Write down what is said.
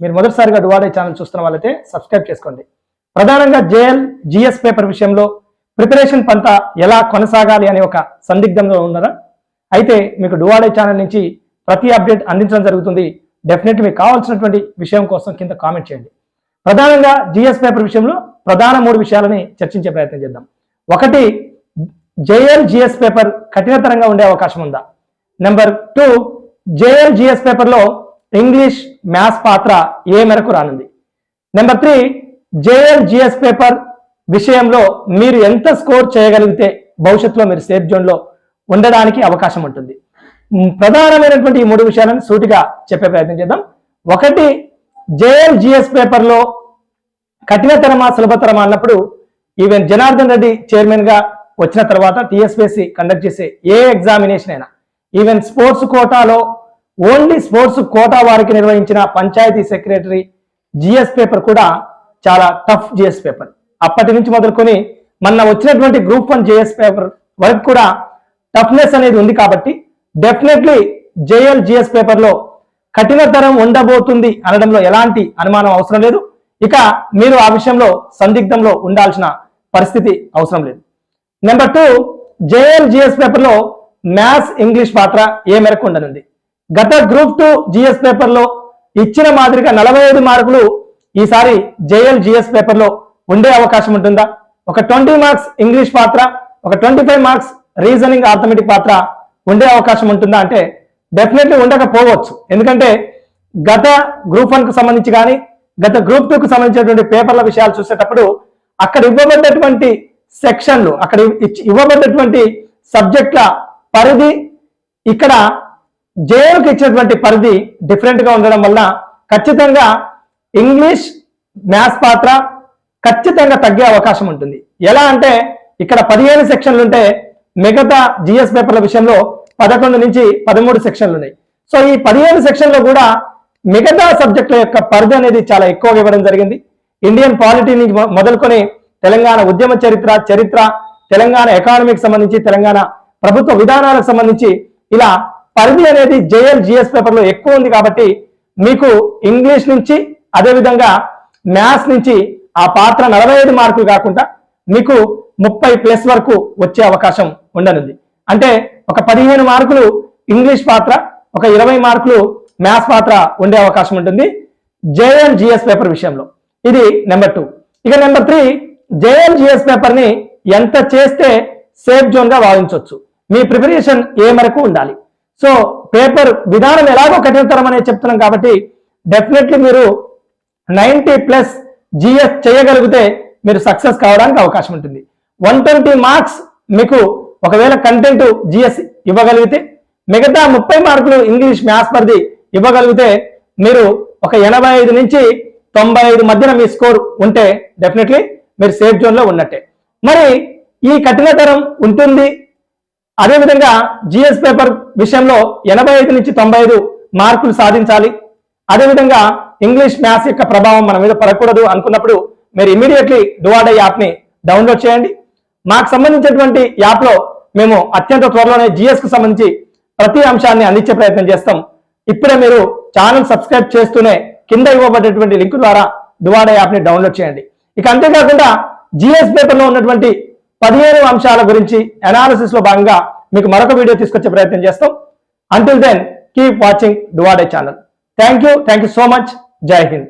మీరు మొదటిసారిగా డువాడే ఛానల్ చూస్తున్న వాళ్ళైతే సబ్స్క్రైబ్ చేసుకోండి. ప్రధానంగా జేఎల్ జిఎస్ పేపర్ విషయంలో ప్రిపరేషన్ పంత ఎలా కొనసాగాలి అనే ఒక సందిగ్ధంలో ఉన్నారా? అయితే మీకు డువాడే ఛానల్ నుంచి ప్రతి అప్డేట్ అందించడం జరుగుతుంది. డెఫినెట్ మీకు కావాల్సినటువంటి విషయం కోసం కింద కామెంట్ చేయండి. ప్రధానంగా జిఎస్ పేపర్ విషయంలో ప్రధాన మూడు విషయాలని చర్చించే ప్రయత్నం చేద్దాం. ఒకటి జేఎల్ జిఎస్ పేపర్ కఠినతరంగా ఉండే అవకాశం ఉందా? నెంబర్ టూ జేఎల్ జిఎస్ పేపర్లో ఇంగ్లీష్ మ్యాథ్స్ పాత్ర ఏ మేరకు రానుంది? Number three JL GS paper విషయంలో మీరు ఎంత స్కోర్ చేయగలిగితే భవిష్యత్తులో మీరు సేఫ్ జోన్లో ఉండడానికి అవకాశం ఉంటుంది? ప్రధానమైనటువంటి ఈ మూడు విషయాలను సూటిగా చెప్పే ప్రయత్నం చేద్దాం. ఒకటి జేఎల్ జిఎస్ పేపర్లో కఠినతరమా సులభతరమా అన్నప్పుడు ఈవెన్ జనార్దన్ రెడ్డి చైర్మన్గా వచ్చిన తర్వాత టిఎస్పిఎస్సి కండక్ట్ చేసే ఏ ఎగ్జామినేషన్ అయినా ఈవెన్ స్పోర్ట్స్ కోటాలో ఓన్లీ స్పోర్ట్స్ కోటా వారికి నిర్వహించిన పంచాయతీ సెక్రటరీ జిఎస్ పేపర్ కూడా చాలా టఫ్ జిఎస్ పేపర్. అప్పటి నుంచి మొదలుకొని మొన్న వచ్చినటువంటి గ్రూప్ వన్ జిఎస్ పేపర్ వరకు కూడా టఫ్నెస్ అనేది ఉంది కాబట్టి డెఫినెట్లీ జేఎల్ జిఎస్ పేపర్లో కఠినతరం ఉండబోతుంది అనడంలో ఎలాంటి అనుమానం అవసరం లేదు. ఇక మీరు ఆ విషయంలో సందిగ్ధంలో ఉండాల్సిన పరిస్థితి అవసరం లేదు. నెంబర్ టూ జేఎల్ జిఎస్ పేపర్లో మ్యాథ్స్ ఇంగ్లీష్ పాత్ర ఏ మేరకు ఉండనుంది? గత గ్రూప్ టూ జిఎస్ పేపర్లో ఇచ్చిన మాదిరిగా నలభై ఐదు మార్కులు ఈసారి జేఎల్ జిఎస్ పేపర్లో ఉండే అవకాశం ఉంటుందా? ఒక ట్వంటీ మార్క్స్ ఇంగ్లీష్ పాత్ర ఒక twenty five marks reasoning arithmetic పాత్ర ఉండే అవకాశం ఉంటుందా అంటే డెఫినెట్లీ ఉండకపోవచ్చు. ఎందుకంటే గత గ్రూప్ వన్కు సంబంధించి కానీ గత గ్రూప్ టూ కు సంబంధించినటువంటి పేపర్ల విషయాలు చూసేటప్పుడు అక్కడ ఇవ్వబడ్డటువంటి సెక్షన్లు అక్కడ ఇవ్వబడ్డటువంటి సబ్జెక్టుల పరిధి ఇక్కడ జేఏకి ఇచ్చినటువంటి పరిధి డిఫరెంట్గా ఉండడం వల్ల ఖచ్చితంగా ఇంగ్లీష్ మ్యాథ్స్ పాత్ర ఖచ్చితంగా తగ్గే అవకాశం ఉంటుంది. ఎలా అంటే ఇక్కడ పదిహేను సెక్షన్లు ఉంటే మిగతా జిఎస్ పేపర్ల విషయంలో పదకొండు నుంచి పదమూడు సెక్షన్లు ఉన్నాయి. సో ఈ పదిహేను సెక్షన్లో కూడా మిగతా సబ్జెక్టుల యొక్క పరిధి అనేది చాలా ఎక్కువగా ఇవ్వడం జరిగింది. ఇండియన్ పాలిటీ నుంచి మొదలుకొని తెలంగాణ ఉద్యమ చరిత్ర చరిత్ర తెలంగాణ ఎకానమీకి సంబంధించి తెలంగాణ ప్రభుత్వ విధానాలకు సంబంధించి ఇలా పరిధి అనేది జేఎల్ జిఎస్ పేపర్లో ఎక్కువ ఉంది కాబట్టి మీకు ఇంగ్లీష్ నుంచి అదేవిధంగా మ్యాథ్స్ నుంచి ఆ పాత్ర నలభై ఐదు మార్కులు కాకుండా మీకు ముప్పై ప్లస్ వరకు వచ్చే అవకాశం ఉండనుంది. అంటే ఒక పదిహేను మార్కులు ఇంగ్లీష్ పాత్ర ఒక ఇరవై మార్కులు మ్యాథ్స్ పాత్ర ఉండే అవకాశం ఉంటుంది జేఎల్ జిఎస్ పేపర్ విషయంలో. ఇది నెంబర్ టూ. ఇక నెంబర్ త్రీ జేఎల్ జిఎస్ పేపర్ని ఎంత చేస్తే సేఫ్ జోన్గా భావించవచ్చు మీ ప్రిపరేషన్ ఏ మేరకు ఉండాలి? సో పేపర్ విధానం ఎలాగో కఠినతరం అనేది చెప్తున్నాం కాబట్టి డెఫినెట్లీ మీరు నైంటీ ప్లస్ జిఎస్ చేయగలిగితే మీరు సక్సెస్ కావడానికి అవకాశం ఉంటుంది. వన్ ట్వంటీ మార్క్స్ మీకు ఒకవేళ కంటెంట్ జిఎస్ ఇవ్వగలిగితే మిగతా ముప్పై మార్కులు ఇంగ్లీష్ మ్యాథ్స్ పరిధి ఇవ్వగలిగితే మీరు ఒక ఎనభై ఐదు నుంచి తొంభై ఐదు మధ్యన మీ స్కోర్ ఉంటే డెఫినెట్లీ మీరు సేఫ్ జోన్లో ఉన్నట్టే. మరి ఈ కఠినతరం ఉంటుంది అదేవిధంగా జిఎస్ పేపర్ విషయంలో ఎనభై ఐదు నుంచి తొంభై ఐదు మార్కులు సాధించాలి. అదేవిధంగా ఇంగ్లీష్ మ్యాథ్స్ యొక్క ప్రభావం మన మీద పడకూడదు అనుకున్నప్పుడు మీరు ఇమీడియట్లీ డువాడే యాప్ని డౌన్లోడ్ చేయండి. మాకు సంబంధించినటువంటి యాప్లో మేము అత్యంత త్వరలోనే జిఎస్కు సంబంధించి ప్రతి అంశాన్ని అందించే ప్రయత్నం చేస్తాం. ఇప్పుడే మీరు ఛానల్ సబ్స్క్రైబ్ చేస్తూనే కింద ఇవ్వబడేటువంటి లింక్ ద్వారా డువాడే యాప్ని డౌన్లోడ్ చేయండి. ఇక అంతేకాకుండా జిఎస్ పేపర్లో ఉన్నటువంటి పదిహేను అంశాల గురించి అనాలిసిస్లో భాగంగా మీకు మరొక వీడియో తీసుకొచ్చే ప్రయత్నం చేస్తాం. Until then keep watching డువాడే channel thank you thank you so much జై హింద్